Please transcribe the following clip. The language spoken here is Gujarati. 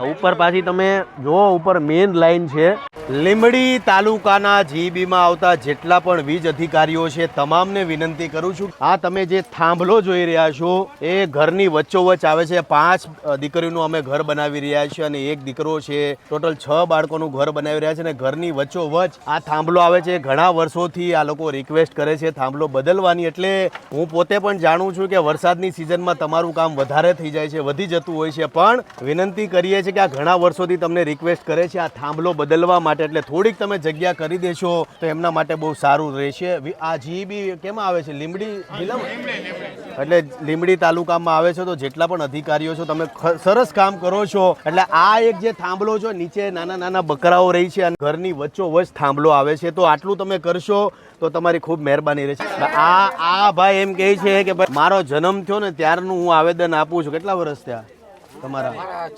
ઉપર પાછી તમે જો ઉપર મેઇન લાઈન છે. લીંબડી તાલુકાના જીબીમાં આવતા જેટલા પણ વીજ અધિકારીઓ છે, તમામને વિનંતી કરું છું. આ તમે જે થાંભલો જોઈ રહ્યા છો, એ ઘરની વચ્ચોવચ્ચ આવે છે. પાંચ દીકરીનું અમે ઘર બનાવી રહ્યા છીએ અને એક દીકરો છે. ટોટલ છ બાળકોનું ઘર બનાવી રહ્યા છે અને ઘરની વચ્ચોવચ્ચ આ થાંભલો આવે છે. ઘણા વર્ષોથી આ લોકો રિક્વેસ્ટ કરે છે થાંભલો બદલવાની. એટલે હું પોતે પણ જાણું છું કે વરસાદની સિઝનમાં તમારું કામ વધારે થઈ જાય છે, વધી જતું હોય છે. પણ વિનંતી કરીએ છીએ કે આ ઘણા વર્ષોથી તમને રિક્વેસ્ટ કરે છે આ થાંભલો બદલવા માટે એટલે થોડીક તમે જગ્યા કરી દેશો તો એમના માટે બહુ સારું રહેશે. આ જીબી કેમ આવે છે? લીમડી એટલે લીમડી તાલુકામાં આવે છે તો જેટલા પણ અધિકારીઓ છો તમે સરસ કામ કરો છો. એટલે આ એક જે થાંભલો છો નીચે નાના નાના બકરાઓ રહી છે અને ઘરની વચ્ચોવચ થાંભલો આવે છે. તો આટલું તમે કરશો તો તમારી ખૂબ મહેરબાની રહેશે. આ આ ભાઈ એમ કહે છે કે ભાઈ મારો જન્મ થયો ને ત્યારનું હું આવેદન આપું છું. કેટલા વર્ષ થયા? તમારા.